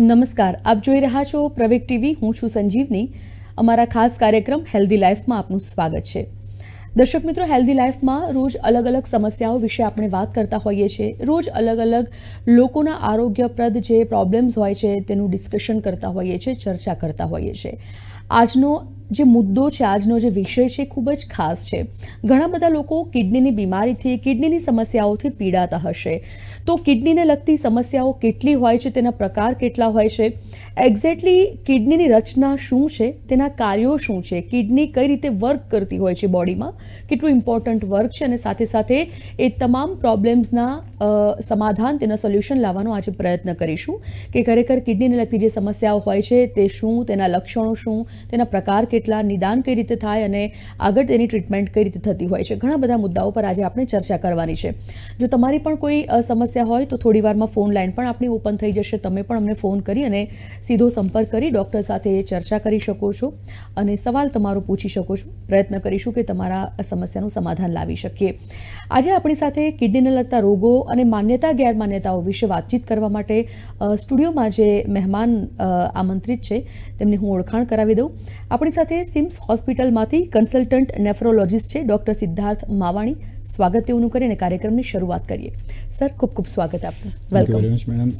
નમસ્કાર, આપ જોઈ રહ્યા છો પ્રવેક ટીવી. હું છું સંજીવની. અમારા ખાસ કાર્યક્રમ હેલ્ધી લાઈફમાં આપનું સ્વાગત છે. દર્શક મિત્રો, હેલ્ધી લાઈફમાં રોજ અલગ અલગ સમસ્યાઓ વિશે આપણે વાત કરતા હોઈએ છીએ. રોજ અલગ અલગ લોકોના આરોગ્યપ્રદ જે પ્રોબ્લેમ્સ હોય છે, તેનું ડિસ્કશન કરતા હોઈએ છીએ, ચર્ચા કરતા હોઈએ છીએ. આજનો જે મુદ્દો છે, આજનો જે વિષય છે ખૂબ જ ખાસ છે. ઘણા બધા લોકો કિડનીની બીમારીથી, કિડનીની સમસ્યાઓથી પીડાતા હશે. તો કિડનીને લગતી સમસ્યાઓ કેટલી હોય છે, તેના પ્રકાર કેટલા હોય છે? એક્ઝેક્ટલી કિડનીની રચના શું છે? તેના કાર્યો શું છે? કિડની કઈ રીતે વર્ક કરતી હોય છે બોડીમાં કેટલું ઇમ્પોર્ટન્ટ વર્ક છે? અને સાથે સાથે એ તમામ પ્રોબ્લેમ્સના સમાધાન તેના સોલ્યુશન લાવવાનો આજે પ્રયત્ન કરીશું કે ખરેખર કિડનીને લગતી જે સમસ્યાઓ હોય છે તે શું, તેના લક્ષણો શું, તેના પ્રકાર કેટલા, નિદાન કઈ રીતે થાય અને આગળ તેની ટ્રીટમેન્ટ કઈ રીતે થતી હોય છે? ઘણા બધા મુદ્દાઓ પર આજે આપણે ચર્ચા કરવાની છે. જો તમારી પણ કોઈ સમસ્યા હોય તો થોડી વારમાં ફોન લાઈન પણ આપણી ઓપન થઈ જશે. તમે પણ અમને ફોન કરી અને સીધો સંપર્ક કરી ડૉક્ટર સાથે ચર્ચા કરી શકો છો અને સવાલ તમારો પૂછી શકો છો. પ્રયત્ન કરીશું કે તમારા સમસ્યાનું સમાધાન લાવી શકીએ. આજે આપણી સાથે કિડનીને લગતા રોગો અને માન્યતા ગેરમાન્યતાઓ વિશે વાતચીત કરવા માટે સ્ટુડિયોમાં જે મહેમાન આમંત્રિત છે તેમની હું ઓળખાણ કરાવી દઉં. આપણી સાથે સિમ્સ હોસ્પિટલમાંથી કન્સલ્ટન્ટ નેફ્રોલોજિસ્ટ છે ડૉક્ટર સિદ્ધાર્થ માવાણી. સ્વાગત તેઓનું કરીને કાર્યક્રમની શરૂઆત કરીએ. સર ખૂબ ખૂબ સ્વાગત આપનું. Welcome very much madam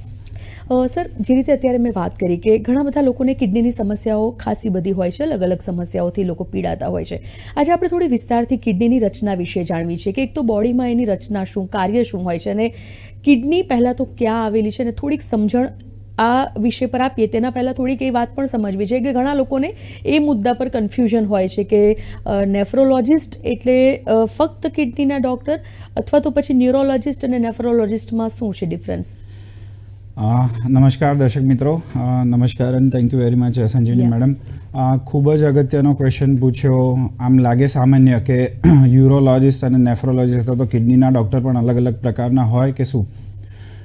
sir, જે રીતે અત્યારે મેં વાત કરી કે ઘણા બધા લોકોને કિડનીની સમસ્યાઓ ખાસી બધી હોય છે, અલગ અલગ સમસ્યાઓથી લોકો પીડાતા હોય છે. આજે આપણે થોડી વિસ્તારથી કિડનીની રચના વિશે જાણવી છે કે એક તો બોડીમાં એની રચના શું, કાર્ય શું હોય છે અને કિડની પહેલાં તો ક્યાં આવેલી છે અને થોડીક સમજણ આ વિષય પર આપીએ. તેના પહેલાં થોડીક એ વાત પણ સમજવી છે કે ઘણા લોકોને એ મુદ્દા પર કન્ફ્યુઝન હોય છે કે નેફ્રોલોજિસ્ટ એટલે ફક્ત કિડનીના ડૉક્ટર અથવા તો પછી ન્યુરોલોજિસ્ટ અને નેફ્રોલોજિસ્ટમાં શું છે ડિફરન્સ નમસ્કાર દર્શક મિત્રો. નમસ્કાર અને thank you very much Sanjivani madam ખૂબ જ અગત્યનો ક્વેશ્ચન પૂછ્યો. આમ લાગે સામાન્ય કે યુરોલોજિસ્ટ અને નેફ્રોલોજિસ્ટ અથવા તો કિડનીના ડૉક્ટર પણ અલગ અલગ પ્રકારના હોય કે શું?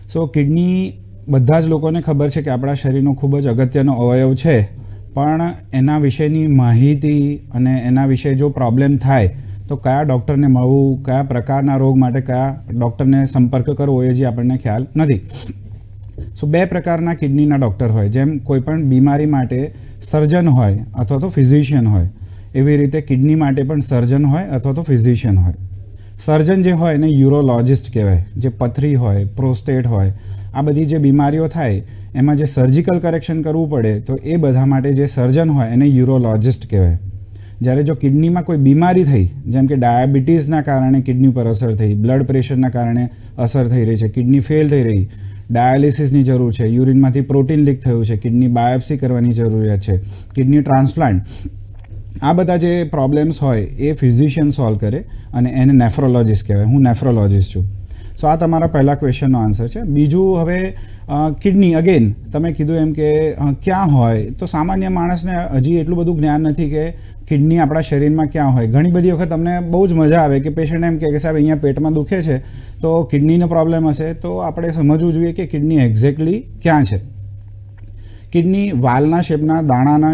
સો કિડની બધા જ લોકોને ખબર છે કે આપણા શરીરનો ખૂબ જ અગત્યનો અવયવ છે. પણ એના વિશેની માહિતી અને એના વિશે જો પ્રોબ્લેમ થાય તો કયા ડૉક્ટરને મળવું કયા પ્રકારના રોગ માટે કયા ડૉક્ટરને સંપર્ક કરવો એ જે આપણને ખ્યાલ નથી. સો બે પ્રકારના કિડનીના ડૉક્ટર હોય, જેમ કોઈપણ બીમારી માટે સર્જન હોય અથવા તો ફિઝિશિયન હોય, એવી રીતે કિડની માટે પણ સર્જન હોય અથવા તો ફિઝિશિયન હોય. સર્જન જે હોય એને યુરોલોજિસ્ટ કહેવાય, જે પથરી હોય, પ્રોસ્ટેટ હોય, આ બધી જે બીમારીઓ થાય, એમાં જે સર્જિકલ કરેક્શન કરવું પડે, તો એ બધા માટે જે સર્જન હોય એને યુરોલોજિસ્ટ કહેવાય. જ્યારે જો કિડનીમાં કોઈ બીમારી થઈ, જેમ કે ડાયાબિટીસના કારણે કિડની પર અસર થઈ, બ્લડ પ્રેશરના કારણે અસર થઈ રહી છે, કિડની ફેલ થઈ રહી ડાયાલિસિસની જરૂર છે, યુરિનમાંથી પ્રોટીન લીક થયું છે, કિડની બાયોપ્સી કરવાની જરૂરિયાત છે, કિડની ટ્રાન્સપ્લાન્ટ. આ બધા જે પ્રોબ્લેમ્સ હોય એ ફિઝિશિયન સોલ્વ કરે અને એને નેફ્રોલોજિસ્ટ કહેવાય. હું નેફ્રોલોજીસ્ટ છું. સો આ તમારા પહેલા ક્વેશ્ચનનો આન્સર છે. બીજું હવે કિડની. અગેન તમે કીધું એમ કે ક્યાં હોય? તો સામાન્ય માણસને હજી એટલું બધું જ્ઞાન નથી કે કિડની આપણા શરીરમાં ક્યાં હોય. ઘણી બધી વખત તમને બહુ જ મજા આવે કે પેશન્ટ એમ કે, સાહેબ, અહીંયા પેટમાં દુખે છે. તો કિડનીનો પ્રોબ્લેમ હશે. તો આપણે સમજવું જોઈએ કે કિડની એક્ઝેક્ટલી ક્યાં છે. કિડની વાલના શેપના દાણાના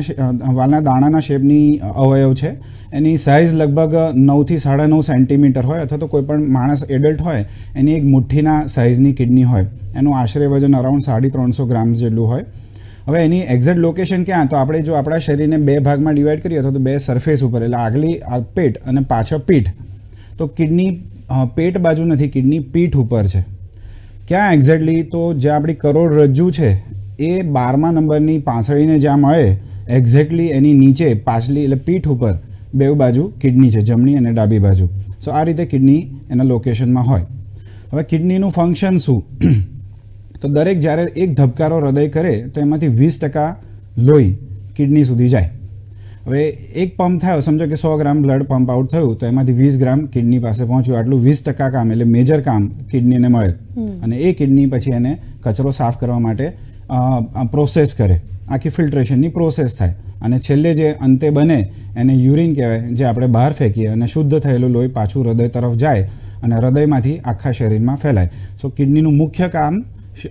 વાલના દાણાના શેપની અવયવ છે. એની સાઇઝ લગભગ નવથી સાડા નવ સેન્ટીમીટર હોય અથવા તો કોઈ પણ માણસ એડલ્ટ હોય, એની એક મુઠ્ઠીના સાઇઝની કિડની હોય. એનું આશરે વજન અરાઉન્ડ સાડી ત્રણસો ગ્રામ જેટલું હોય. હવે એની એક્ઝેક્ટ લોકેશન ક્યાં? તો આપણે જો આપણા શરીરને બે ભાગમાં ડિવાઈડ કરીએ અથવા તો બે સરફેસ ઉપર, એટલે આગલી પેટ અને પાછળ પીઠ. તો કિડની પેટ બાજુ નથી, કિડની પીઠ ઉપર છે. ક્યાં એક્ઝેક્ટલી તો જે આપણી કરોડરજ્જુ છે એ બારમા નંબરની પાંસળીને જ્યાં મળે એક્ઝેક્ટલી એની નીચે પાછલી એટલે પીઠ ઉપર બેઉ બાજુ કિડની છે જમણી અને ડાબી બાજુ. સો આ રીતે કિડની એના લોકેશનમાં હોય. હવે કિડનીનું ફંક્શન શું? તો દરેક જ્યારે એક ધબકારો હૃદય કરે તો એમાંથી વીસ ટકા લોહી કિડની સુધી જાય. હવે એક પંપ થયો સમજો કે સો ગ્રામ બ્લડ પંપ આઉટ થયું તો એમાંથી વીસ ગ્રામ કિડની પાસે પહોંચ્યું. આટલું વીસ ટકા કામ એટલે મેજર કામ કિડનીને મળે. અને એ કિડની પછી એને કચરો સાફ કરવા માટે પ્રોસેસ કરે. આખી ફિલ્ટ્રેશનની પ્રોસેસ થાય. અને છેલ્લે જે અંતે બને, એને યુરિન કહેવાય, જે આપણે બહાર ફેંકીએ અને શુદ્ધ થયેલું લોહી પાછું હૃદય તરફ જાય અને હૃદયમાંથી આખા શરીરમાં ફેલાય. સો કિડનીનું મુખ્ય કામ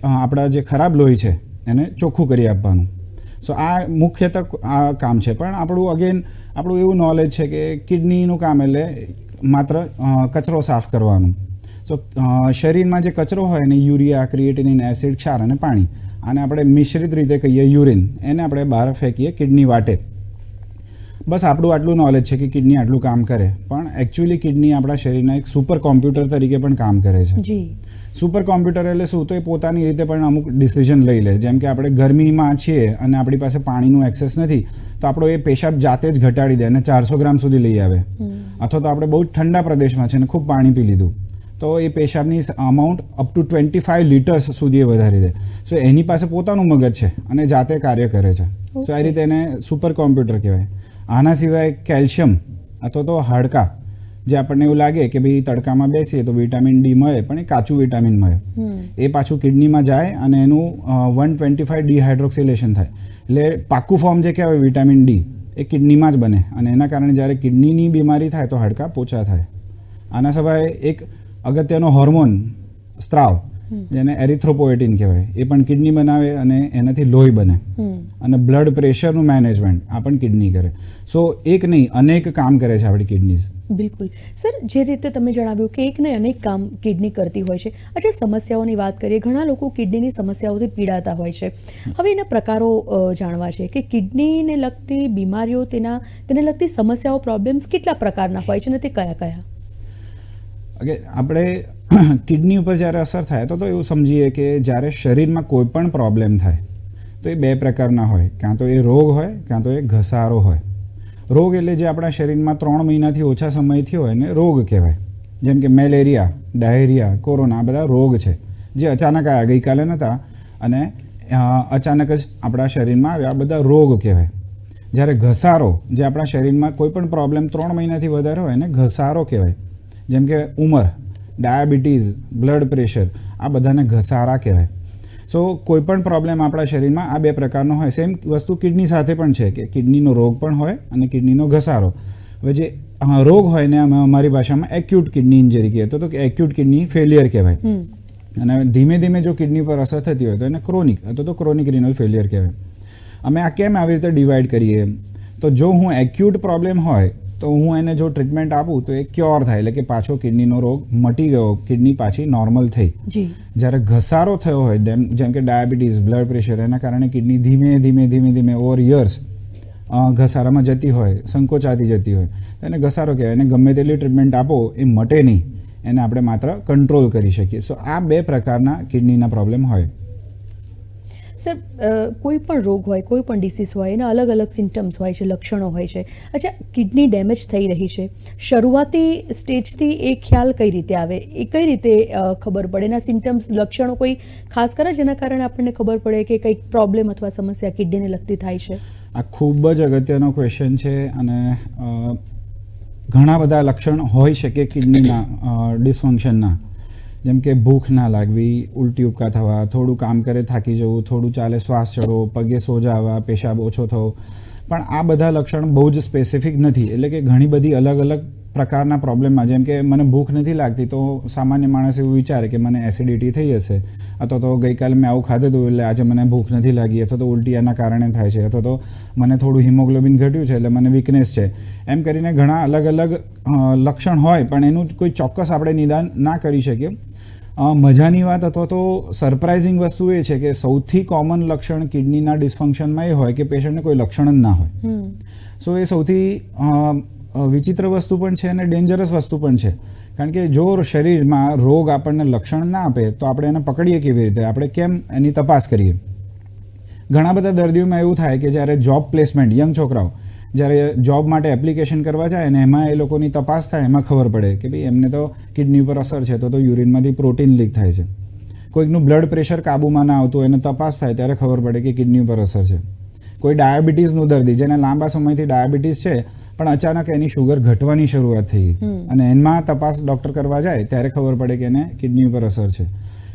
આપણા જે ખરાબ લોહી છે, એને ચોખ્ખું કરી આપવાનું. સો આ મુખ્યતઃ આ કામ છે. પણ આપણું અગેન આપણું એવું નોલેજ છે કે કિડનીનું કામ એટલે માત્ર કચરો સાફ કરવાનું. સો શરીરમાં જે કચરો હોય એને યુરિયા ક્રિએટિનિન એસિડ ક્ષાર અને પાણી. આને આપણે મિશ્રિત રીતે કહીએ યુરિન. એને આપણે બહાર ફેંકીએ કિડની વાટે. બસ આપણું આટલું નોલેજ છે કે કિડની આટલું કામ કરે. પણ એકચ્યુઅલી કિડની આપણા શરીરના એક સુપર કોમ્પ્યુટર તરીકે પણ કામ કરે છે. સુપર કોમ્પ્યુટર એટલે શું? તો એ પોતાની રીતે પણ અમુક ડિસિઝન લઈ લે. જેમ કે આપણે ગરમીમાં છીએ અને આપણી પાસે પાણીનું એક્સેસ નથી તો આપણો એ પેશાબ જાતે જ ઘટાડી દે અને ચારસો ગ્રામ સુધી લઈ આવે. અથવા તો આપણે બહુ ઠંડા પ્રદેશમાં છે અને ખૂબ પાણી પી લીધું. તો એ પેશાબની amount up to twenty five litres સુધી એ વધારી દે. સો એની પાસે પોતાનું મગજ છે અને જાતે કાર્ય કરે છે. સો આ રીતે એને સુપર કોમ્પ્યુટર કહેવાય. આના સિવાય કેલ્શિયમ અથવા તો હાડકા જે આપણને એવું લાગે કે ભાઈ તડકામાં બેસીએ તો વિટામિન ડી મળે પણ એ કાચું વિટામિન મળે. એ પાછું કિડનીમાં જાય અને એનું વન ટ્વેન્ટી ફાઈવ ડિહાઇડ્રોક્સિલેશન થાય. એટલે પાકું ફોર્મ જે કહેવાય વિટામિન ડી એ કિડનીમાં જ બને અને એના કારણે જ્યારે કિડનીની બીમારી થાય તો હાડકાં પોચા થાય. આના સિવાય એક અગત્યનો હોર્મોન સ્ત્રાવ જેને એરિથ્રોપોએટિન કહેવાય એ પણ કિડની બનાવે અને એનાથી લોહી બને. અને બ્લડ પ્રેશરનું મેનેજમેન્ટ આ પણ કિડની કરે. સો એક નહીં અનેક કામ કરે છે આપણી કિડનીઝ બિલકુલ. સર જે રીતે તમે જણાવ્યું કે એક ને અનેક કામ કિડની કરતી હોય છે. અચ્છા સમસ્યાઓની વાત કરીએ ઘણા લોકો કિડનીની સમસ્યાઓથી પીડાતા હોય છે. હવે એના પ્રકારો જાણવા છે કે કિડનીને લગતી બીમારીઓ તેના તેને લગતી સમસ્યાઓ પ્રોબ્લેમ્સ કેટલા પ્રકારના હોય છે અને તે કયા કયા? ઓકે આપણે કિડની ઉપર જ્યારે અસર થાય, તો તો એવું સમજીએ કે જ્યારે શરીરમાં કોઈ પણ પ્રોબ્લેમ થાય, તો એ બે પ્રકારના હોય. કાં તો એ રોગ હોય કાં તો એ ઘસારો હોય. રોગ એટલે જે આપણા શરીરમાં ત્રણ મહિનાથી ઓછા સમયથી હોય એને રોગ કહેવાય. જેમ કે મેલેરિયા, ડાયરિયા, કોરોના, આ બધા રોગ છે, જે અચાનક આવ્યા ગઈકાલે નહોતા અને અચાનક જ આપણા શરીરમાં આવ્યા, આ બધા રોગ કહેવાય. જ્યારે ઘસારો, જે આપણા શરીરમાં કોઈ પણ પ્રોબ્લેમ ત્રણ મહિનાથી વધારે હોય, એને ઘસારો કહેવાય. જેમ કે ઉંમર ડાયાબિટીસ બ્લડ પ્રેશર આ બધાને ઘસારા કહેવાય. સો કોઈ પણ પ્રોબ્લેમ આપણા શરીરમાં આ બે પ્રકારનો હોય. સેમ વસ્તુ કિડની સાથે પણ છે કે કિડનીનો રોગ પણ હોય અને કિડનીનો ઘસારો. હવે જે રોગ હોય ને અમે અમારી ભાષામાં એક્યુટ કિડની ઇન્જરી કહીએ તો તો એક્યુટ કિડની ફેલિયર કહેવાય. અને ધીમે ધીમે જો કિડની પર અસર થતી હોય તો એને ક્રોનિક અથવા તો ક્રોનિક રિનલ ફેલિયર કહેવાય. અમે આ કેમ આવી રીતે ડિવાઈડ કરીએ? તો જો હું એક્યુટ પ્રોબ્લેમ હોય તો હું એને જો ટ્રીટમેન્ટ આપું તો એ ક્યોર થાય. એટલે કે પાછો કિડનીનો રોગ મટી ગયો કિડની પાછી નોર્મલ થઈ. જ્યારે ઘસારો થયો હોય જેમ જેમ કે ડાયાબિટીસ બ્લડ પ્રેશર એના કારણે કિડની ધીમે ધીમે ધીમે ધીમે ઓવર યર્સ ઘસારામાં જતી હોય સંકોચાતી જતી હોય. તો એને ઘસારો કહેવાય. એને ગમે તેટલી ટ્રીટમેન્ટ આપો એ મટે નહીં. એને આપણે માત્ર કંટ્રોલ કરી શકીએ. સો આ બે પ્રકારના કિડનીના પ્રોબ્લેમ હોય. સર કોઈ પણ રોગ હોય, કોઈ પણ ડિસીઝ હોય, એના અલગ અલગ સિમ્ટમ્સ હોય છે, લક્ષણો હોય છે. અચ્છા કિડની ડેમેજ થઈ રહી છે. શરૂઆતી સ્ટેજથી એ ખ્યાલ કઈ રીતે આવે? એ કઈ રીતે ખબર પડે? એના સિમ્ટમ્સ લક્ષણો કોઈ ખાસ કરે? જેના કારણે આપણને ખબર પડે કે કંઈક પ્રોબ્લેમ અથવા સમસ્યા કિડનીને લગતી થાય છે. આ ખૂબ જ અગત્યનો ક્વેશ્ચન છે અને ઘણા બધા લક્ષણ હોઈ શકે કિડનીના ડિસફંક્શનના જેમ કે ભૂખ ના લાગવી, ઉલટી ઉપકા થવા, થોડું કામ કરે થાકી જવું, થોડું ચાલે શ્વાસ ચડવો, પગે સોજા આવવા, પેશાબ ઓછો થવો. પણ આ બધા લક્ષણ બહુ જ સ્પેસિફિક નથી. એટલે કે ઘણી બધી અલગ અલગ પ્રકારના પ્રોબ્લેમમાં જેમ કે મને ભૂખ નથી લાગતી, તો સામાન્ય માણસ એવું વિચારે કે મને એસિડિટી થઈ હશે અથવા તો ગઈકાલે મેં આવું ખાધું હતું, એટલે આજે મને ભૂખ નથી લાગી, અથવા તો ઉલટી એના કારણે થાય છે, અથવા તો મને થોડું હિમોગ્લોબિન ઘટ્યું છે, એટલે મને વીકનેસ છે. એમ કરીને ઘણા અલગ અલગ લક્ષણ હોય, પણ એનું કોઈ ચોક્કસ આપણે નિદાન ના કરી શકીએ. મજાની વાત અથવા તો સરપ્રાઇઝિંગ વસ્તુ એ છે કે સૌથી કોમન લક્ષણ કિડનીના ડિસ્ફંક્શનમાં એ હોય કે પેશન્ટને કોઈ લક્ષણ જ ના હોય. સો એ સૌથી વિચિત્ર વસ્તુ પણ છે અને ડેન્જરસ વસ્તુ પણ છે. કારણ કે જો શરીરમાં રોગ આપણને લક્ષણ ના આપે તો આપણે એને પકડીએ કેવી રીતે? આપણે કેમ એની તપાસ કરીએ? ઘણા બધા દર્દીઓમાં એવું થાય કે જ્યારે જોબ પ્લેસમેન્ટ યંગ છોકરાઓ જ્યારે જોબ માટે એપ્લિકેશન કરવા જાય અને એમાં એ લોકોની તપાસ થાય એમાં ખબર પડે કે ભાઈ એમને તો કિડની ઉપર અસર છે તો તો યુરિનમાંથી પ્રોટીન લીક થાય છે. કોઈકનું બ્લડ પ્રેશર કાબૂમાં ના આવતું એને તપાસ થાય ત્યારે ખબર પડે કે કિડની ઉપર અસર છે. કોઈ ડાયાબિટીસનું દર્દી જેને લાંબા સમયથી ડાયાબિટીસ છે પણ અચાનક એની શુગર ઘટવાની શરૂઆત થઈ અને એમાં તપાસ ડૉક્ટર કરવા જાય ત્યારે ખબર પડે કે એને કિડની ઉપર અસર છે.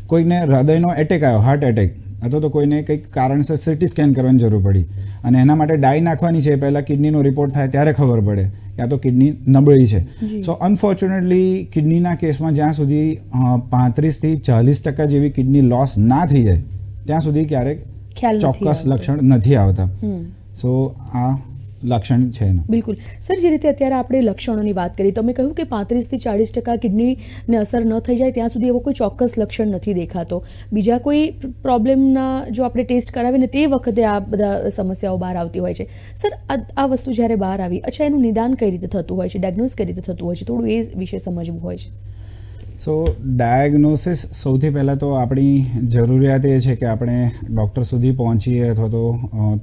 કોઈને હૃદયનો એટેક આવ્યો હાર્ટ એટેક અથવા તો કોઈને કંઈક કારણસર સિટી સ્કેન કરવાની જરૂર પડી. અને એના માટે ડાઈ નાખવાની છે પહેલાં કિડનીનો રિપોર્ટ થાય ત્યારે ખબર પડે કે આ તો કિડની નબળી છે. સો અનફોર્ચ્યુનેટલી કિડનીના કેસમાં જ્યાં સુધી પાંત્રીસથી ચાલીસ ટકા જેવી કિડની લોસ ના થઈ જાય ત્યાં સુધી ક્યારેક ચોક્કસ લક્ષણ નથી આવતા. સો આ લક્ષણ છે બિલકુલ. સર, જે રીતે અત્યારે આપણે લક્ષણોની વાત કરી તમે કહ્યું કે પાંત્રીસથી ચાળીસ ટકા કિડનીને અસર ન થઈ જાય, ત્યાં સુધી એવો કોઈ ચોક્કસ લક્ષણ નથી દેખાતો. બીજા કોઈ પ્રોબ્લેમના જો આપણે ટેસ્ટ કરાવીએ ને તે વખતે આ બધા સમસ્યાઓ બહાર આવતી હોય છે. સર, આ વસ્તુ જ્યારે બહાર આવી, અચ્છા, એનું નિદાન કઈ રીતે થતું હોય છે? ડાયગ્નોઝ કઈ રીતે થતું હોય છે? થોડું એ વિશે સમજવું હોય છે. સો ડાયગ્નોસિસ સૌથી પહેલાં તો આપણી જરૂરિયાત એ છે કે આપણે ડૉક્ટર સુધી પહોંચીએ અથવા તો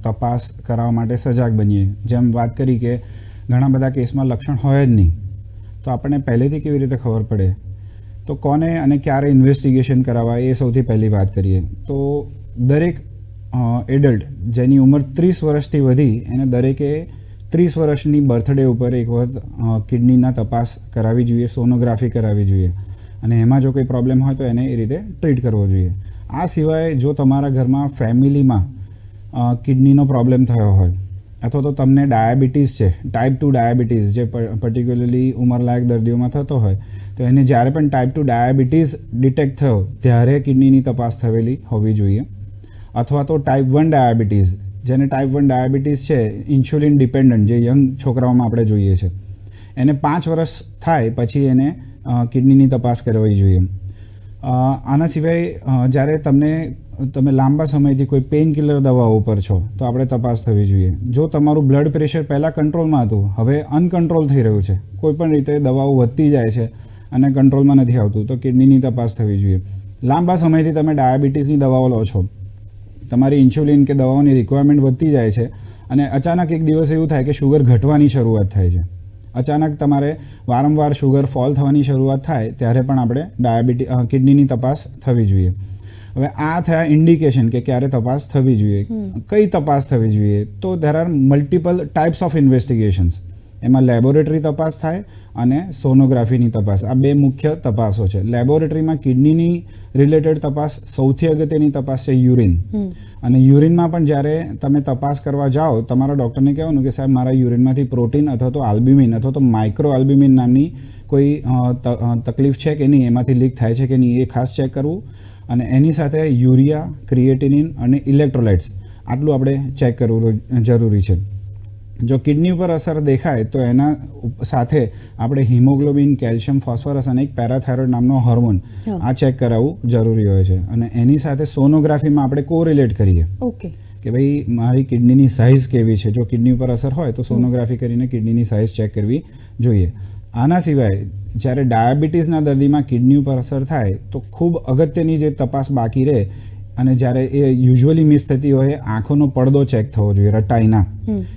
તપાસ કરાવવા માટે સજાગ બનીએ. જેમ વાત કરી કે ઘણા બધા કેસમાં લક્ષણ હોય જ નહીં. તો આપણને પહેલેથી કેવી રીતે ખબર પડે? તો કોને અને ક્યારે ઇન્વેસ્ટિગેશન કરાવવા એ સૌથી પહેલી વાત કરીએ. તો દરેક એડલ્ટ જેની ઉંમર ત્રીસ વર્ષથી વધી, એને દરેકે ત્રીસ વર્ષની બર્થડે ઉપર એક વખત કિડનીના તપાસ કરાવી જોઈએ સોનોગ્રાફી કરાવવી જોઈએ. અને એમાં જો કોઈ પ્રોબ્લેમ હોય તો એને એ રીતે ટ્રીટ કરવો જોઈએ. આ સિવાય જો તમારા ઘરમાં ફેમિલીમાં કિડનીનો પ્રોબ્લેમ થયો હોય, અથવા તો તમને ડાયાબિટીસ છે ટાઈપ ટુ ડાયાબિટીસ જે પર્ટિક્યુલરલી ઉંમરલાયક દર્દીઓમાં થતો હોય, તો એને જ્યારે પણ ટાઈપ ટુ ડાયાબિટીસ ડિટેક્ટ થયો, ત્યારે કિડનીની તપાસ થયેલી હોવી જોઈએ. અથવા તો ટાઈપ વન ડાયાબિટીસ, જેને ટાઈપ વન ડાયાબિટીસ છે ઇન્સ્યુલિન ડિપેન્ડન્ટ જે યંગ છોકરાઓમાં આપણે જોઈએ છે. એને પાંચ વર્ષ થાય, પછી એને કિડનીની તપાસ કરવી જોઈએ. આના સિવાય જ્યારે તમને, તમે લાંબા સમયથી કોઈ પેઇન કિલર દવાઓ ઉપર છો, તો આપણે તપાસ થવી જોઈએ. જો તમારું બ્લડ પ્રેશર પહેલાં કંટ્રોલમાં હતું, હવે અનકંટ્રોલ થઈ રહ્યું છે. કોઈ પણ રીતે દવાઓ વધતી જાય છે અને કંટ્રોલમાં નથી આવતું, તો કિડનીની તપાસ થવી જોઈએ. લાંબા સમયથી તમે ડાયાબિટીસની દવાઓ લો છો. તમારી ઇન્સ્યુલિન કે દવાઓની રિક્વાયરમેન્ટ વધતી જાય છે અને અચાનક એક દિવસ એવું થાય કે શુગર ઘટવાની શરૂઆત થાય છે. અચાનક તમારે વારંવાર શુગર ફોલ થવાની શરૂઆત થાય ત્યારે પણ આપણે ડાયાબિટી કિડનીની તપાસ થવી જોઈએ. હવે આ થયા ઇન્ડિકેશન કે ક્યારે તપાસ થવી જોઈએ. કઈ તપાસ થવી જોઈએ? તો there are multiple types of investigations એમાં લેબોરેટરી તપાસ થાય અને સોનોગ્રાફીની તપાસ. આ બે મુખ્ય તપાસો છે. લેબોરેટરીમાં કિડનીની રિલેટેડ તપાસ સૌથી અગત્યની તપાસ છે યુરિન અને યુરિનમાં પણ જ્યારે તમે તપાસ કરવા જાઓ તમારા ડૉક્ટરને કહેવાનું કે સાહેબ મારા યુરિનમાંથી પ્રોટીન અથવા તો આલ્બ્યુમિન અથવા તો માઇક્રો આલ્બ્યુમિન નામની કોઈ તકલીફ છે કે નહીં એમાંથી લીક થાય છે કે નહીં એ ખાસ ચેક કરવું. અને એની સાથે યુરિયા ક્રિએટિનિન અને ઇલેક્ટ્રોલાઇટ્સ આટલું આપણે ચેક કરવું જરૂરી છે. જો કિડની ઉપર અસર દેખાય તો એના સાથે આપણે હિમોગ્લોબિન કેલ્શિયમ ફોસ્ફરસ અને એક પેરાથાઇરોઇડ નામનો હોર્મોન આ ચેક કરાવવું જરૂરી હોય છે. અને એની સાથે સોનોગ્રાફીમાં આપણે કોરિલેટ કરીએ. ઓકે. કે ભાઈ મારી કિડનીની સાઇઝ કેવી છે? જો કિડની ઉપર અસર હોય તો સોનોગ્રાફી કરીને કિડનીની સાઇઝ ચેક કરવી જોઈએ. આના સિવાય જ્યારે ડાયાબિટીસના દર્દીમાં કિડની ઉપર અસર થાય તો ખૂબ અગત્યની જે તપાસ બાકી રહે અને જ્યારે એ યુઝ્યુઅલી મિસ થતી હોય એ આંખોનો પડદો ચેક થવો જોઈએ રટાઈના.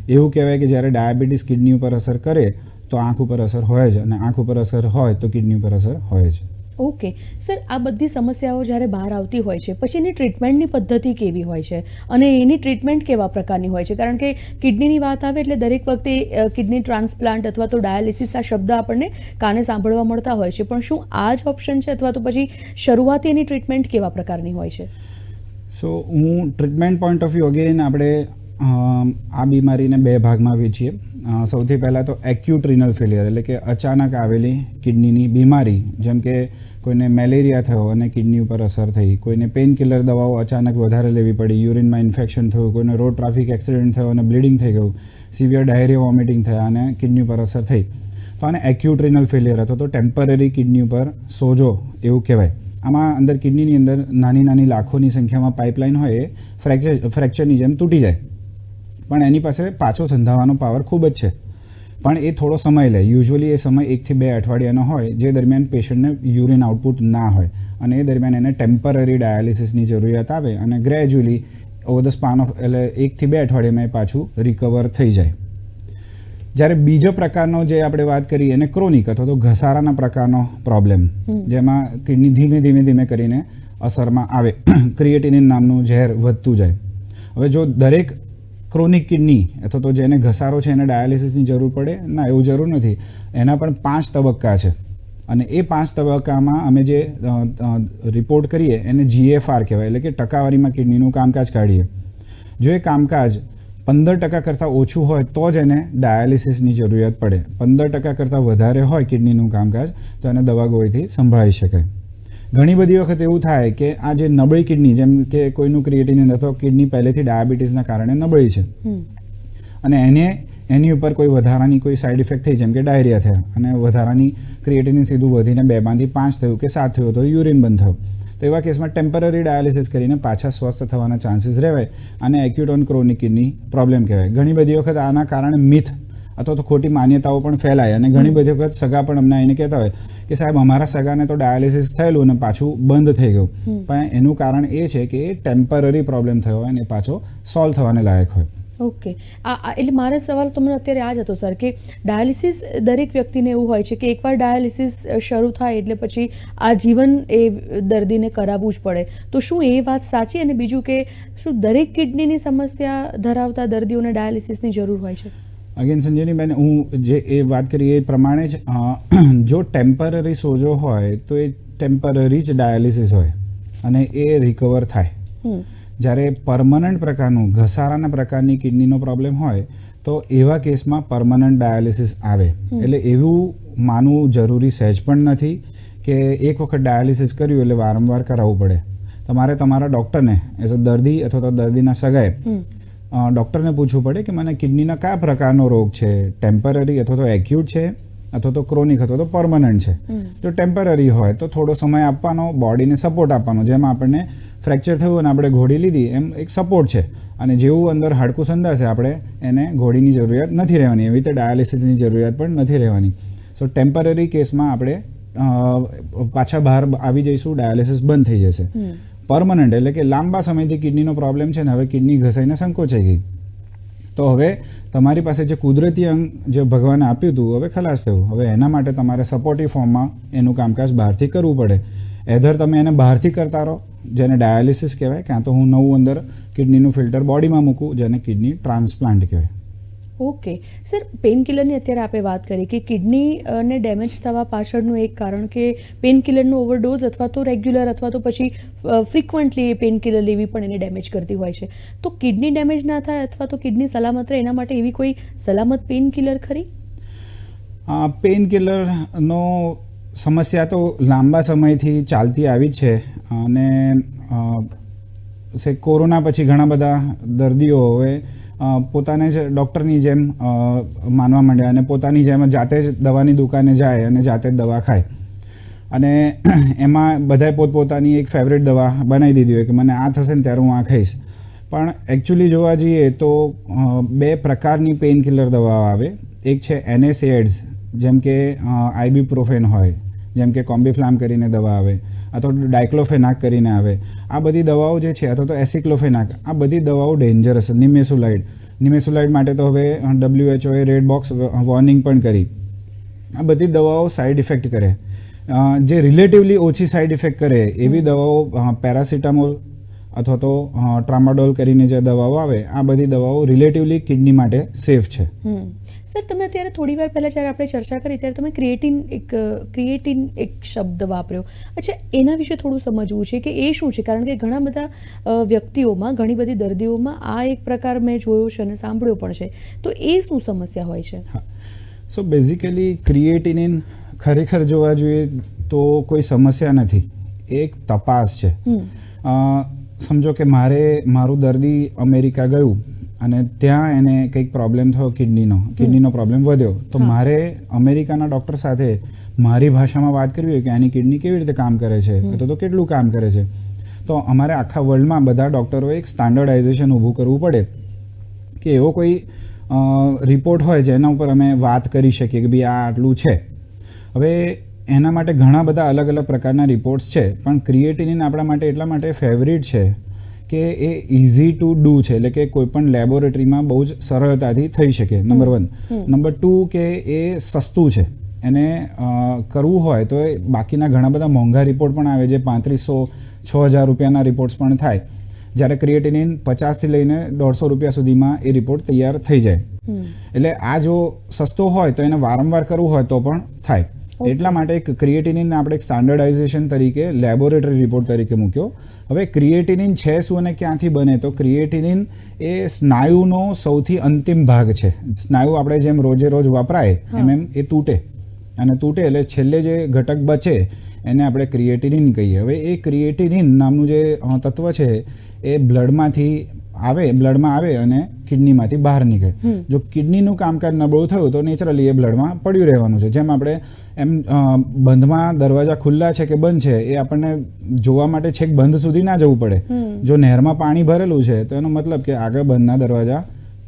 એવું કહેવાય કે જ્યારે ડાયાબિટીસ કિડની ઉપર અસર કરે તો આંખ ઉપર અસર હોય જ અને આંખ ઉપર અસર હોય તો કિડની ઉપર અસર હોય જ. ઓકે સર આ બધી સમસ્યાઓ જ્યારે બહાર આવતી હોય છે પછી એની ટ્રીટમેન્ટની પદ્ધતિ કેવી હોય છે? અને એની ટ્રીટમેન્ટ કેવા પ્રકારની હોય છે? કારણ કે કિડનીની વાત આવે એટલે દરેક વખતે કિડની ટ્રાન્સપ્લાન્ટ અથવા તો ડાયાલિસિસ આ શબ્દ આપણને કાને સાંભળવા મળતા હોય છે. પણ શું આ જ ઓપ્શન છે? અથવા તો પછી શરૂઆતી એની ટ્રીટમેન્ટ કેવા પ્રકારની હોય છે? સો હું treatment point of view again આપણે આ બીમારીને બે ભાગમાં વેચીએ. સૌથી પહેલાં તો એક્યુટ રિનલ ફેલિયર એટલે કે અચાનક આવેલી કિડનીની બીમારી, જેમ કે કોઈને મેલેરિયા થયો અને કિડની ઉપર અસર થઈ, કોઈને પેઇન કિલર દવાઓ અચાનક વધારે લેવી પડી યુરિનમાં ઇન્ફેક્શન થયું, કોઈને રોડ ટ્રાફિક એક્સિડન્ટ થયો અને બ્લીડિંગ થઈ ગયું સિવિયર ડાયરિયા વોમિટિંગ થયા અને કિડની ઉપર અસર થઈ. તો આને એક્યુટ રિનલ ફેલિયર અથવા તો ટેમ્પરરી કિડની ઉપર સોજો એવું કહેવાય. આમાં અંદર કિડનીની અંદર નાની નાની લાખોની સંખ્યામાં પાઇપલાઇન હોય એ ફ્રેક્ચર, ફ્રેક્ચરની જેમ તૂટી જાય. પણ એની પાસે પાછો સંધાવાનો પાવર ખૂબ જ છે. પણ એ થોડો સમય લે. યુઝ્યુઅલી એ સમય એકથી બે અઠવાડિયાનો હોય, જે દરમિયાન પેશન્ટને યુરિન આઉટપુટ ના હોય. અને એ દરમિયાન એને ટેમ્પરરી ડાયાલિસિસની જરૂરિયાત આવે અને gradually over the span of, એટલે એકથી બે અઠવાડિયામાં એ પાછું રિકવર થઈ જાય. જ્યારે બીજો પ્રકારનો જે આપણે વાત કરીએ એને ક્રોનિક અથવા તો ઘસારાના પ્રકારનો પ્રોબ્લેમ જેમાં કિડની ધીમે ધીમે ધીમે કરીને અસરમાં આવે ક્રિએટિનિન નામનું ઝેર વધતું જાય. હવે જો દરેક ક્રોનિક કિડની અથવા તો જેને ઘસારો છે એને ડાયાલિસિસની જરૂર પડે ના એવું જરૂર નથી. એના પણ પાંચ તબક્કા છે. અને એ પાંચ તબક્કામાં અમે જે રિપોર્ટ કરીએ એને જીએફઆર કહેવાય એટલે કે ટકાવારીમાં કિડનીનું કામકાજ કાઢીએ. જો એ કામકાજ પંદર ટકા કરતાં ઓછું હોય તો જ એને ડાયાલિસિસની જરૂરિયાત પડે. પંદર ટકા કરતાં વધારે હોય કિડનીનું કામકાજ તો એને દવા ગોળીથી સંભળાવી શકાય. ઘણી બધી વખત એવું થાય કે આ જે નબળી કિડની જેમ કે કોઈનું ક્રિએટિનિન અથવા કિડની પહેલેથી ડાયાબિટીસના કારણે નબળી છે. અને એને એની ઉપર કોઈ વધારાની કોઈ સાઈડ ઇફેક્ટ થઈ જેમ કે ડાયરિયા થયા અને વધારાની ક્રિએટિનિન સીધું વધીને બેમાંથી પાંચ થયું કે સાત થયું તો યુરિન બંધ થયું. તો એવા કેસમાં ટેમ્પરરી ડાયાલિસિસ કરીને પાછા સ્વસ્થ થવાના ચાન્સીસ રહેવાય અને acute on chronic kidney problem કહેવાય. ઘણી બધી વખત આના કારણે મિથ અથવા તો ખોટી માન્યતાઓ પણ ફેલાય અને ઘણી બધી વખત સગા પણ અમને એને કહેતા હોય કે સાહેબ અમારા સગાને તો ડાયાલિસિસ થયેલું અને પાછું બંધ થઈ ગયું. પણ એનું કારણ એ છે કે એ ટેમ્પરરી પ્રોબ્લેમ થયો હોય અને પાછો સોલ્વ થવાને લાયક હોય. ઓકે આ એટલે મારા સવાલ તમને અત્યારે આ જ હતો સર કે ડાયાલિસિસ દરેક વ્યક્તિને એવું હોય છે કે એકવાર ડાયાલિસિસ શરૂ થાય એટલે પછી આ જીવન એ દર્દીને કરાવવું જ પડે. તો શું એ વાત સાચી? અને બીજું કે શું દરેક કિડનીની સમસ્યા ધરાવતા દર્દીઓને ડાયાલિસિસની જરૂર હોય છે? અગેન સંજયની બેન હું જે એ વાત કરી એ પ્રમાણે જ જો ટેમ્પરરી સોજો હોય તો એ ટેમ્પરરી જ ડાયાલિસિસ હોય અને એ રિકવર થાય. જ્યારે પરમનન્ટ પ્રકારનું ઘસારાના પ્રકારની કિડનીનો પ્રોબ્લેમ હોય તો એવા કેસમાં પરમનન્ટ ડાયાલિસિસ આવે. એટલે એવું માનવું જરૂરી સહેજ પણ નથી કે એક વખત ડાયાલિસિસ કર્યું એટલે વારંવાર કરાવવું પડે. તમારે તમારા ડૉક્ટરને એઝ અ દર્દી અથવા તો દર્દીના સગાએ ડૉક્ટરને પૂછવું પડે કે મને કિડનીના કયા પ્રકારનો રોગ છે? ટેમ્પરરી અથવા તો એક્યુટ છે? અથવા તો ક્રોનિક અથવા તો પરમનન્ટ છે. જો ટેમ્પરરી હોય તો થોડો સમય આપવાનો બોડીને સપોર્ટ આપવાનો. જેમ આપણને ફ્રેક્ચર થયું અને આપણે ઘોડી લીધી એમ એક સપોર્ટ છે. અને જેવું અંદર હાડકું સંદાશે આપણે એને ઘોડીની જરૂરિયાત નથી રહેવાની. એવી રીતે ડાયાલિસિસની જરૂરિયાત પણ નથી રહેવાની. સો ટેમ્પરરી કેસમાં આપણે પાછા બહાર આવી જઈશું ડાયાલિસિસ બંધ થઈ જશે. પરમનન્ટ એટલે કે લાંબા સમયથી કિડનીનો પ્રોબ્લેમ છે ને હવે કિડની ઘસાઈને સંકોચાઈ ગઈ. તો હવે તમારી પાસે જે કુદરતી અંગ જે ભગવાને આપ્યું હતું, હવે ખલાસ થયું. હવે એના માટે તમારે સપોર્ટિવ ફોર્મમાં એનું કામકાજ બહારથી કરવું પડે. એધર તમે એને બહારથી કરતા રહો, જેને ડાયાલિસિસ કહેવાય કાં તો હું નવું અંદર કિડનીનું ફિલ્ટર બોડીમાં મૂકું, જેને કિડની ટ્રાન્સપ્લાન્ટ કહેવાય. ઓકે. સર પેનકિલરની અત્યારે આપણે વાત કરી કે કિડની ને ડેમેજ થવા પાછળનું એક કારણ કે પેનકિલરનો ઓવરડોઝ અથવા તો રેગ્યુલર અથવા તો પછી ફ્રિકવન્ટલી પેનકિલર લેવી પણ એને ડેમેજ કરતી હોય છે. તો કિડની ડેમેજ ના થાય અથવા તો કિડની સલામત રહે એના માટે એવી કોઈ સલામત પેનકિલર ખરી? પેનકિલરનો સમસ્યા તો લાંબા સમયથી ચાલતી આવી છે અને કોરોના પછી ઘણા બધા દર્દીઓ હવે પોતાને જ ડૉક્ટરની જેમ માનવા માંડ્યા અને પોતાની જેમ જાતે જ દવાની દુકાને જાય અને જાતે જ દવા ખાય. અને એમાં બધાએ પોતપોતાની એક ફેવરેટ દવા બનાવી દીધી હોય કે મને આ થશે ને ત્યારે હું આ ખાઈશ. પણ એકચ્યુઅલી જોવા જઈએ તો બે પ્રકારની પેઇન કિલર દવાઓ આવે. એક છે એનએસએડ્સ જેમ કે આઈબીપ્રોફેન હોય, જેમ કે કોમ્બીફ્લામ કરીને દવા આવે. અથવા તો ડાયક્લોફેનાક કરીને આવે. આ બધી દવાઓ જે છે અથવા તો એસિક્લોફેનાક આ બધી દવાઓ ડેન્જરસ નિમેસુલાઇડ નિમેસુલાઇડ માટે તો હવે ડબ્લ્યુએચઓએ રેડ બોક્સ વોર્નિંગ પણ કરી. આ બધી દવાઓ સાઈડ ઇફેક્ટ કરે. જે રિલેટિવલી ઓછી સાઇડ ઇફેક્ટ કરે, એવી દવાઓ પેરાસિટામોલ અથવા તો ટ્રામાડોલ કરીને જે દવાઓ આવે, આ બધી દવાઓ રિલેટિવલી કિડની માટે સેફ છે. સર તમે અત્યારે થોડી વાર પહેલાં જ્યારે આપણે ચર્ચા કરી ત્યારે તમે ક્રિએટિન એક ક્રિએટિન એક શબ્દ વાપર્યો. અચ્છા એના વિશે થોડું સમજવું છે કે એ શું છે? કારણ કે ઘણા બધા વ્યક્તિઓમાં ઘણી બધી દર્દીઓમાં આ એક પ્રકાર મેં જોયો છે અને સાંભળ્યો પણ છે. તો એ શું સમસ્યા હોય છે? સો બેઝિકલી ક્રિએટિનિન ખરેખર જોવા જોઈએ તો કોઈ સમસ્યા નથી. એક તપાસ છે. સમજો કે મારે મારું દર્દી અમેરિકા ગયું. અને ત્યાં એને કંઈક પ્રોબ્લેમ થયો કિડનીનો કિડનીનો પ્રોબ્લેમ વધ્યો. તો મારે અમેરિકાના ડૉક્ટર સાથે મારી ભાષામાં વાત કરવી હોય કે આની કિડની કેવી રીતે કામ કરે છે અથવા તો કેટલું કામ કરે છે. તો અમારે આખા વર્લ્ડમાં બધા ડૉક્ટરોએ એક સ્ટાન્ડર્ડાઇઝેશન ઊભું કરવું પડે કે એવો કોઈ રિપોર્ટ હોય જેના ઉપર અમે વાત કરી શકીએ કે ભાઈ આ આટલું છે. હવે એના માટે ઘણા બધા અલગ અલગ પ્રકારના રિપોર્ટ્સ છે પણ ક્રિએટિનિન આપણા માટે એટલા માટે ફેવરિટ છે કે એ ઇઝી ટુ ડુ છે. એટલે કે કોઈ પણ લેબોરેટરીમાં બહુ જ સરળતાથી થઈ શકે નંબર વન નંબર ટુ કે એ સસ્તું છે. એને કરવું હોય તો એ બાકીના ઘણા બધા મોંઘા રિપોર્ટ પણ આવે જે પાંત્રીસો છ હજાર રૂપિયાના રિપોર્ટ્સ પણ થાય. જ્યારે ક્રિએટિનિન પચાસથી લઈને દોઢસો રૂપિયા સુધીમાં એ રિપોર્ટ તૈયાર થઈ જાય. એટલે આ જો સસ્તો હોય તો એને વારંવાર કરવું હોય તો પણ થાય. એટલા માટે એક ક્રિએટિનિન આપણે એક સ્ટાન્ડર્ડાઇઝેશન તરીકે લેબોરેટરી રિપોર્ટ તરીકે મૂક્યો. હવે ક્રિએટિનિન છે શું અને ક્યાંથી બને? તો ક્રિએટિનિન એ સ્નાયુનો સૌથી અંતિમ ભાગ છે. સ્નાયુ આપણે જેમ રોજે રોજ વપરાય એમ એમ એ તૂટે. અને તૂટે એટલે છેલ્લે જે ઘટક બચે એને આપણે ક્રિએટિનિન કહીએ. હવે એ ક્રિએટિનિન નામનું જે તત્વ છે એ બ્લડમાંથી આવે બ્લડમાં આવે અને કિડનીમાંથી બહાર નીકળે. જો કિડનીનું કામકાજ નબળું થયું તો નેચરલી એ બ્લડમાં પડ્યું રહેવાનું છે. જેમ આપણે એમ બંધમાં દરવાજા ખુલ્લા છે કે બંધ છે એ આપણને જોવા માટે છેક બંધ સુધી ના જવું પડે. જો નહેરમાં પાણી ભરેલું છે તો એનો મતલબ કે આગળ બંધના દરવાજા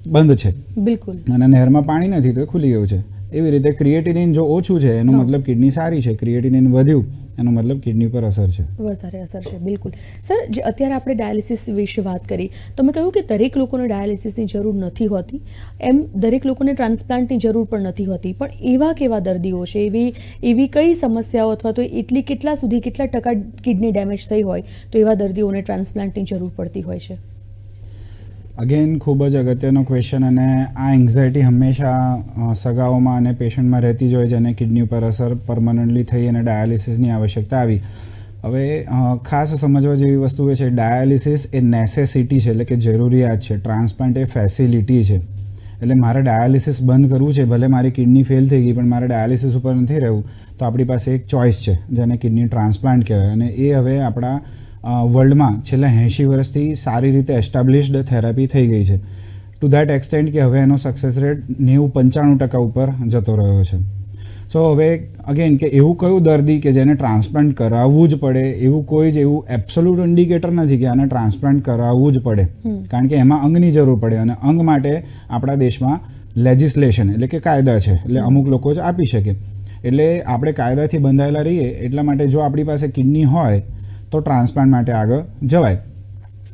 બંધ છે. બિલકુલ. અને નહેરમાં પાણી નથી તો એ ખુલી ગયું છે. એવી રીતે ક્રિએટિનિન જો ઓછું છે એનો મતલબ કિડની સારી છે ક્રિએટિનિન વધ્યું એનો મતલબ કિડની પર અસર છે. વધારે અસર છે બિલકુલ. સર જે અત્યારે આપણે ડાયાલિસિસ વિશે વાત કરી તો મેં કહ્યું કે દરેક લોકોને ડાયાલિસિસની જરૂર નથી હોતી. એમ દરેક લોકોને ટ્રાન્સપ્લાન્ટની જરૂર પણ નથી હોતી. પણ એવા કેવા દર્દીઓ છે એવી એવી કઈ સમસ્યાઓ અથવા તો એટલી કેટલા સુધી કેટલા ટકા કિડની ડેમેજ થઈ હોય તો એવા દર્દીઓને ટ્રાન્સપ્લાન્ટની જરૂર પડતી હોય છે. અગેન ખૂબ જ અગત્યનો ક્વેશ્ચન અને આ એન્ઝાયટી હંમેશા સગાઓમાં અને પેશન્ટમાં રહેતી જ હોય જેને કિડની ઉપર અસર પરમનન્ટલી થઈ અને ડાયાલિસિસની આવશ્યકતા આવી. હવે ખાસ સમજવા જેવી વસ્તુ એ છે ડાયાલિસિસ એ નેસેસિટી છે, એટલે કે જરૂરિયાત છે. ટ્રાન્સપ્લાન્ટ એ ફેસિલિટી છે. એટલે મારે ડાયાલિસિસ બંધ કરવું છે, ભલે મારી કિડની ફેલ થઈ ગઈ, પણ મારે ડાયાલિસિસ ઉપર નથી રહેવું. તો આપણી પાસે એક ચોઇસ છે, જેને કિડની ટ્રાન્સપ્લાન્ટ કહેવાય. અને એ હવે આપણા વર્લ્ડમાં છેલ્લા એંશી વર્ષથી સારી રીતે એસ્ટાબ્લિશ્ડ થેરાપી થઈ ગઈ છે. ટુ દેટ એક્સટેન્ટ કે હવે એનો સક્સેસ રેટ નેવું પંચાણું ટકા ઉપર જતો રહ્યો છે. સો હવે અગેન કે એવું કયું દર્દી કે જેને ટ્રાન્સપ્લાન્ટ કરાવવું જ પડે એવું કોઈ જ એવું એબ્સોલ્યુટ ઇન્ડિકેટર નથી કે આને ટ્રાન્સપ્લાન્ટ કરાવવું જ પડે. કારણ કે એમાં અંગની જરૂર પડે અને અંગ માટે આપણા દેશમાં લેજિસ્લેશન એટલે કે કાયદા છે એટલે અમુક લોકો જ આપી શકે. એટલે આપણે કાયદાથી બંધાયેલા રહીએ એટલા માટે જો આપણી પાસે કિડની હોય તો ટ્રાન્સપ્લાન્ટ માટે આગળ જવાય.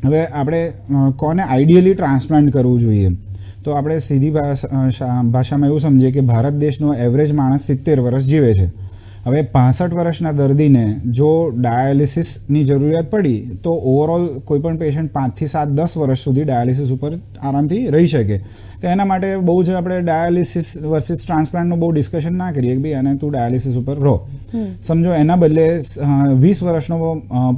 હવે આપણે કોને આઈડિયલી ટ્રાન્સપ્લાન્ટ કરવું જોઈએ? તો આપણે સીધી ભાષા- ભાષામાં એવું સમજીએ કે ભારત દેશનો એવરેજ માણસ સિત્તેર વર્ષ જીવે છે. હવે પાસઠ વર્ષના દર્દીને જો ડાયાલિસિસની જરૂરિયાત પડી તો ઓવરઓલ કોઈપણ પેશન્ટ પાંચથી સાત દસ વર્ષ સુધી ડાયાલિસિસ ઉપર આરામથી રહી શકે. તો એના માટે બહુ જ આપણે ડાયાલિસિસ વર્સિસ ટ્રાન્સપ્લાન્ટનું બહુ ડિસ્કશન ના કરીએ કે ભાઈ અને તું ડાયાલિસિસ ઉપર રહો. સમજો એના બદલે વીસ વર્ષનો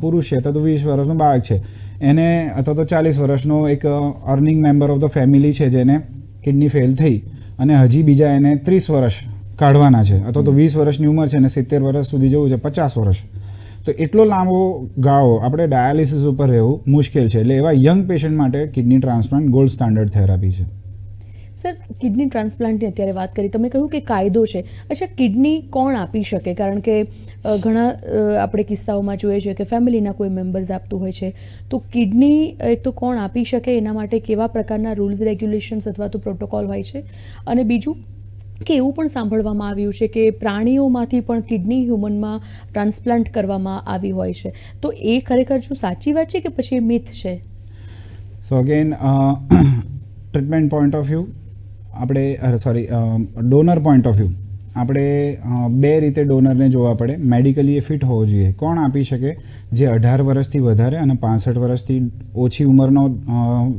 પુરુષ છે અથવા તો વીસ વર્ષનો બાળક છે. એને અથવા તો ચાલીસ વર્ષનો એક earning member of the family છે જેને કિડની ફેલ થઈ. અને હજી બીજા એને ત્રીસ વર્ષ કાઢવાના છે. અથવા તો વીસ વર્ષની ઉંમર છે અને સિત્તેર વર્ષ સુધી જવું છે પચાસ વર્ષ. તો એટલો લાંબો ગાળો આપણે ડાયાલિસિસ ઉપર રહેવું મુશ્કેલ છે. એટલે એવા યંગ પેશન્ટ માટે kidney transplant gold standard therapy છે. સર કિડની ટ્રાન્સપ્લાન્ટની અત્યારે વાત કરી. તમે કહ્યું કે કાયદો છે. અચ્છા કિડની કોણ આપી શકે? કારણ કે ઘણા આપણે કિસ્સાઓમાં જોઈએ છીએ કે ફેમિલીના કોઈ મેમ્બર્સ આપતું હોય છે. તો કિડની એક તો કોણ આપી શકે? એના માટે કેવા પ્રકારના રૂલ્સ રેગ્યુલેશન્સ અથવા તો પ્રોટોકોલ હોય છે? અને બીજું? કે એવું પણ સાંભળવામાં આવ્યું છે કે પ્રાણીઓમાંથી પણ કિડની હ્યુમનમાં ટ્રાન્સપ્લાન્ટ કરવામાં આવી હોય છે. તો એ ખરેખર શું સાચી વાત છે કે પછી મિથ છે? So again treatment point of view આપણે sorry donor point of view આપણે બે રીતે ડોનરને જોવા પડે. મેડિકલી એ ફિટ હોવો જોઈએ. કોણ આપી શકે? જે અઢાર વર્ષથી વધારે અને પાસઠ વર્ષથી ઓછી ઉંમરનો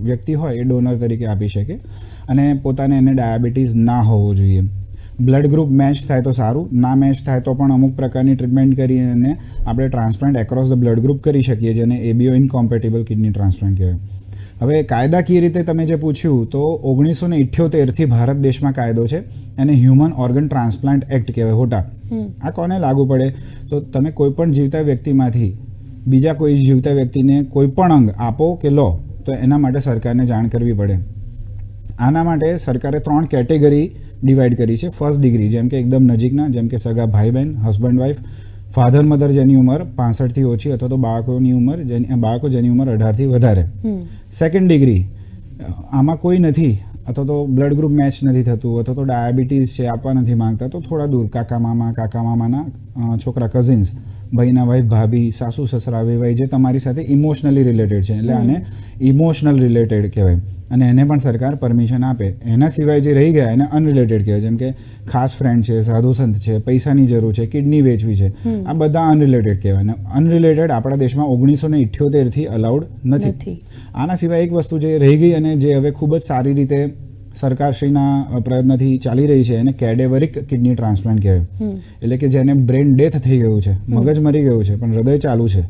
વ્યક્તિ હોય એ ડોનર તરીકે આપી શકે. અને પોતાને એને ડાયાબિટીસ ના હોવો જોઈએ. બ્લડ ગ્રુપ મેચ થાય તો સારું ના મેચ થાય તો પણ અમુક પ્રકારની ટ્રીટમેન્ટ કરીને આપણે transplant across the blood group કરી શકીએ જેને એબીઓ ઇનકોમ્પેટેબલ કિડની ટ્રાન્સપ્લાન્ટ કહેવાય. હવે કાયદાકીય રીતે તમે જે પૂછ્યું તો ઓગણીસો ને ઇઠ્યોતેરથી ભારત દેશમાં કાયદો છે એને હ્યુમન ઓર્ગન ટ્રાન્સપ્લાન્ટ એક્ટ કહેવાય હોટા આ કોને લાગુ પડે? તો તમે કોઈ પણ જીવતા વ્યક્તિમાંથી બીજા કોઈ જીવતા વ્યક્તિને કોઈ પણ અંગ આપો કે લો તો એના માટે સરકારને જાણ કરવી પડે. આના માટે સરકારે ત્રણ કેટેગરી ડિવાઈડ કરી છે. ફર્સ્ટ ડિગ્રી જેમ કે એકદમ નજીકના જેમ કે સગા ભાઈ બહેન હસબન્ડ વાઈફ ફાધર મધર જેની ઉંમર પાસઠથી ઓછી અથવા તો બાળકોની ઉંમર જેની બાળકો જેની ઉંમર અઢારથી વધારે. સેકન્ડ ડિગ્રી આમાં કોઈ નથી અથવા તો બ્લડ ગ્રુપ મેચ નથી થતું અથવા તો ડાયાબિટીસ છે આપવા નથી માંગતા તો થોડા દૂર કાકા મામા કાકા મામાના છોકરા કઝિન્સ ભાઈના વાઈફ ભાભી સાસુ સસરા વેવાઈ જે તમારી સાથે ઇમોશનલી રિલેટેડ છે. એટલે આને ઇમોશનલ રિલેટેડ કહેવાય. અને એને પણ સરકાર પરમિશન આપે. એના સિવાય જે રહી ગયા એને અનરિલેટેડ કહેવાય. જેમ કે ખાસ ફ્રેન્ડ છે સાધુ સંત છે પૈસાની જરૂર છે કિડની વેચવી છે. આ બધા અનરિલેટેડ કહેવાય. અને અનરિલેટેડ આપણા દેશમાં ઓગણીસો ને ઇઠ્યોતેરથી અલાઉડ નથી. નથી. આના સિવાય એક વસ્તુ જે રહી ગઈ અને જે હવે ખૂબ જ સારી રીતે સરકારશ્રીના પ્રયત્નથી ચાલી રહી છે એને કેડેવરિક કિડની ટ્રાન્સપ્લાન્ટ કહેવાય. એટલે કે જેને બ્રેન ડેથ થઈ ગયું છે મગજ મરી ગયું છે પણ હૃદય ચાલુ છે.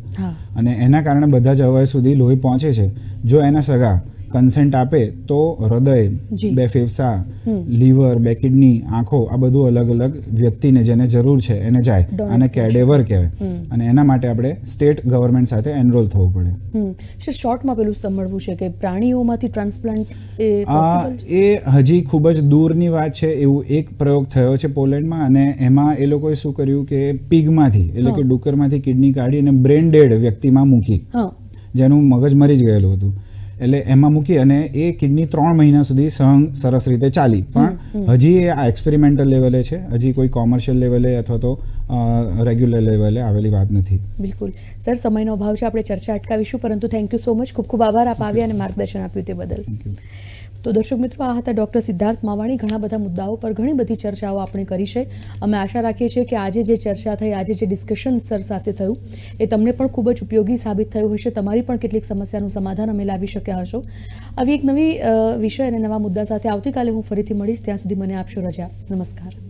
અને એના કારણે બધા જ અવયવ સુધી લોહી પહોંચે છે. જો એના સગા કન્સેન્ટ આપે તો હૃદય બે ફેફસા લીવર બે કિડની આંખો આ બધું અલગ અલગ વ્યક્તિને જેને જરૂર છે એને જાય. અને કેડેવર કહેવાય. અને એના માટે આપણે સ્ટેટ ગવર્મેન્ટ સાથે એનરોલ થવું પડે. શોર્ટમાં પેલું સાંભળવું છે કે પ્રાણીઓમાંથી ટ્રાન્સપ્લાન્ટ એ હજી ખૂબ જ દૂરની વાત છે એવું એક પ્રયોગ થયો છે પોલેન્ડમાં અને એમાં એ લોકોએ શું કર્યું કે પિગમાંથી એટલે કે. ડુક્કરમાંથી કિડની કાઢી અને બ્રેન ડેડ વ્યક્તિમાં મૂકી. જેનું મગજ મરી જ ગયેલું હતું. એટલે એમાં મૂકી અને એ કિડની ત્રણ મહિના સુધી સહંગ સરસ રીતે ચાલી. પણ હજી એ આ એક્સપેરિમેન્ટલ લેવલે છે. હજી કોઈ કોમર્શિયલ લેવલે અથવા તો રેગ્યુલર લેવલે આવેલી વાત નથી. બિલકુલ. સર સમયનો અભાવ છે આપણે ચર્ચા અટકાવીશું પરંતુ થેન્ક યુ સો મચ ખૂબ ખૂબ આભાર. આપ આવ્યા અને માર્ગદર્શન આપ્યું તે બદલ. થેન્ક યુ તો દર્શક મિત્રો, આ હતા ડૉક્ટર સિદ્ધાર્થ માવાણી. ઘણા બધા મુદ્દાઓ પર ઘણી બધી ચર્ચાઓ આપણે કરી છે. અમે આશા રાખીએ છીએ કે આજે જે ચર્ચા થઈ, આજે જે ડિસ્કશન સર સાથે થયું, એ તમને પણ ખૂબ જ ઉપયોગી સાબિત થયું હશે. તમારી પણ કેટલીક સમસ્યાનું સમાધાન અમે લાવી શક્યા હશો. આવી એક નવી વિષય અને નવા મુદ્દા સાથે આવતીકાલે હું ફરીથી મળીશ. ત્યાં સુધી મને આપશો રજા. નમસ્કાર.